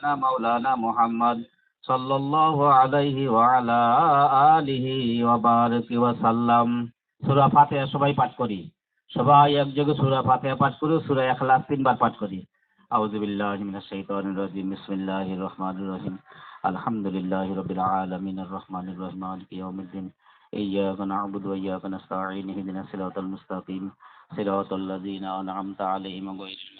سيدنا مولانا محمد صلى الله عليه وعلى آله وبارك وسلم সূরা ফাতিহা সবাই পাঠ করি সবাই একযোগে সূরা ফাতিহা পাঠ করি সূরা ইখলাস তিনবার পাঠ করি আউযু বিল্লাহি মিনাশ শাইতানির রাজিম বিসমিল্লাহির রহমানির রহিম আলহামদুলিল্লাহি রাব্বিল আলামিন আর রহমানির রহিম মালিকি ইয়াউমিদ্দিন ইয়্যাকা না'বুদু ওয়া ইয়্যাকা নাস্তাঈন ইহদিনাস সিরাতাল মুস্তাকিম সিরাতাল লাযীনা আন'আমতা আলাইহিম গায়রিল মাগদুবি আলাইহিম ওয়ালাদ-দাল্লিন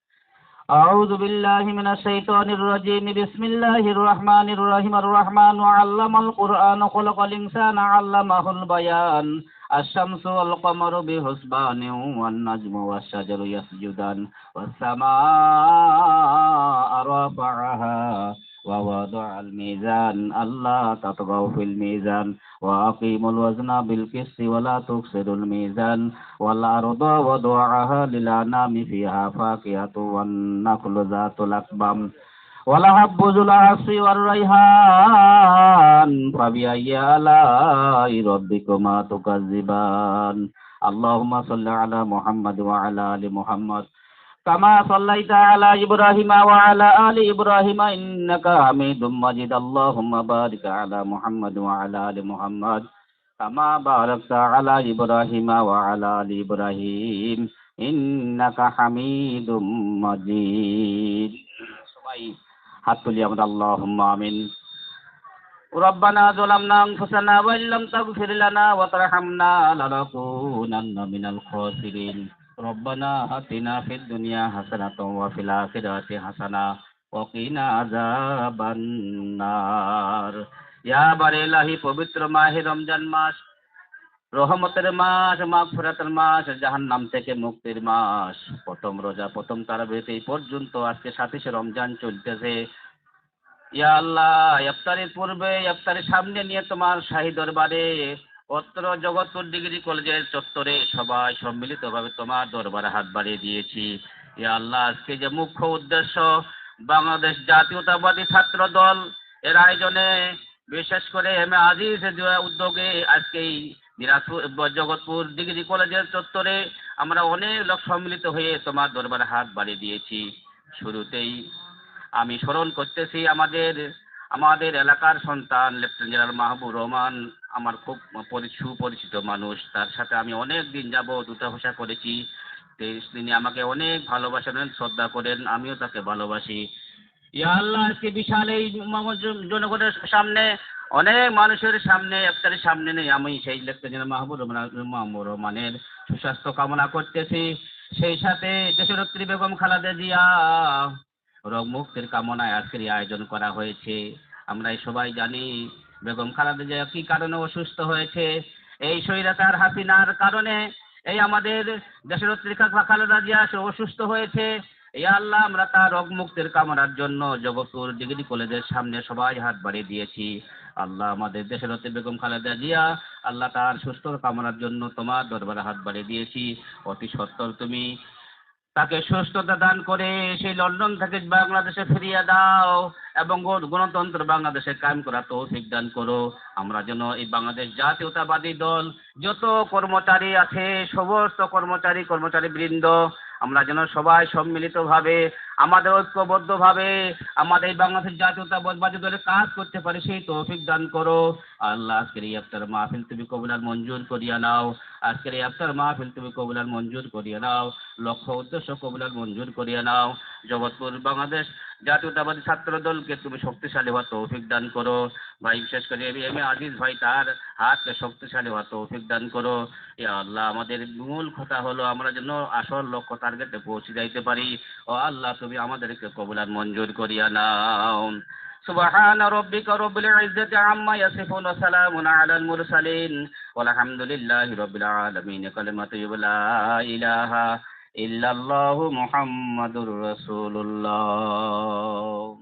أعوذ بالله من الشيطان الرجيم. بسم الله الرحمن الرحيم. الرحمن علم القرآن خلق الإنسان علمه البيان. الشمس والقمر بحسبان والنجم والشجر يسجدان. والسماء رفعها ووضع الميزان ألا تطغوا في الميزان وأقيموا الوزن بالقسط ولا تكسروا الميزان والأرض وضعها للأنام فيها فاكهة والنخل ذات الأكمام ولهب ذو العصف والريحان فبأي آلاء ربكما تكذبان اللهم صل على محمد وعلى آل محمد كما صليت على إبراهيم وعلى آل إبراهيم إنك حميد مجيد اللهم بارك على محمد وعلى آل محمد كما باركت على إبراهيم وعلى آل إبراهيم إنك حميد مجيد সবাই হাত তুলি আমরা আল্লাহুম্মা আমিন ربنا ظلمنا أنفسنا وإن لم تغفر لنا وترحمنا لنكونن من الخاسرين ربنا آتنا في الدنيا حسنة وفي الآخرة حسنة وقنا عذاب النار ইয়া বার ইলাহি পবিত্র মাহে রমজান মাস রহমতের মাস মাগফিরাতের মাস জাহান্নাম থেকে মুক্তির মাস প্রথম রোজা প্রথম তারাবিতে এই পর্যন্ত আজকে সাতাশে রমজান চলতেছে ইয়া আল্লাহ ইফতারের পূর্বে ইফতারের সামনে নিয়ে তোমার শাহী দরবারে অত্র জগৎপুর ডিগ্রি কলেজের চত্বরে সবাই সম্মিলিতভাবে তোমার দরবারে হাত বাড়িয়ে দিয়েছি। ইয়া আল্লাহ, আজকে যে মুখ্য উদ্দেশ্য বাংলাদেশ জাতীয়তাবাদী ছাত্র দল এর আয়োজনে বিশেষ করে এম এ আজিজ উদ্যোগে আজকে জগৎপুর ডিগ্রি কলেজের চত্বরে আমরা অনেক লোক সম্মিলিত হয়ে তোমার দরবারে হাত বাড়িয়ে দিয়েছি। শুরুতেই আমি স্মরণ করতেছি আমাদের আমাদের এলাকার সন্তান লেফটেন্যান্ট জেনারেল মাহবুব রহমান আমার খুব পরি- সুপরিচিত মানুষ। তার সাথে আমি অনেক দিন যাব দুটাভাষা করেছি। তিনি আমাকে অনেক ভালোবাসেন, শ্রদ্ধা করেন, আমিও তাকে ভালোবাসি। ইয়া আল্লাহ, আজকে বিশাল এই জনগণের সামনে, অনেক মানুষের সামনে ইফতারের সামনে নেই। আমি সেই লেফটেন্যান্ট মাহবুব মাহবুব রহমানের সুস্বাস্থ্য কামনা করতেছি। সেই সাথে দেশরত্রী বেগম খালাদে জিয়া রোগ মুক্তির কামনায় আজকের আয়োজন করা হয়েছে। আমরা সবাই জানি বেগম খালেদা জিয়া কি কারণে অসুস্থ হয়েছে? এই স্বৈরাচার হাসিনার কারণে এই আমাদের দেশের খালেদা জিয়া সে অসুস্থ হয়েছে। এই আল্লাহ, আমরা তার রোগ মুক্তির কামনার জন্য জগৎপুর ডিগ্রি কলেজের সামনে সবাই হাত বাড়িয়ে দিয়েছি। আল্লাহ আমাদের দেশের হতে বেগম খালেদা জিয়া, আল্লাহ তার সুস্থ কামনার জন্য তোমার দরবারে হাত বাড়িয়ে দিয়েছি। অতি সত্তর তুমি তাকে সুস্থতা দান করে সেই লন্ডন থেকে বাংলাদেশে ফিরিয়ে দাও এবং গণতন্ত্র বাংলাদেশে কায়েম করা তৌফিক দান করো। আমরা যেন এই বাংলাদেশ জাতীয়তাবাদী দল, যত কর্মচারী আছে, সমস্ত কর্মচারী কর্মচারী বৃন্দ আমরা যেন সবাই সম্মিলিতভাবে, আমাদের ঐক্যবদ্ধভাবে, আমাদের এই বাংলাদেশ জাতীয়তাবাদী দলের কাজ করতে পারি, সেই তৌফিক দান করো। আল্লাহ, আজকের এই আফতার মাহফিল তুমি কবুলার মঞ্জুর করিয়া নাও। আজকের এই আফতার মাহফিল তুমি কবুলার মঞ্জুর করিয়া নাও। লক্ষ্য উদ্দেশ্য কবুলার মঞ্জুর করিয়া নাও। জগৎপুর বাংলাদেশ জাতীয়তাবাদী ছাত্র দলকে তুমি শক্তিশালী হওয়া তৌফিক দান করো। ভাই বিশেষ করে এম এ আজিজ ভাই তার হাতকে শক্তিশালী হওয়া তৌফিক দান করো ইয়া আল্লাহ আমাদের মূল কথা হলো আমরা যেন আসল লক্ষ্য টার্গেটে পৌঁছে যাইতে পারি ও আল্লাহ তুমি আমাদেরকে কবুলার মঞ্জুর করিয়া নাও سبحان ربك رب العزة عما يصفون وسلام على المرسلين والحمد لله رب العالمين كلمة لا إله إلا الله محمد رسول الله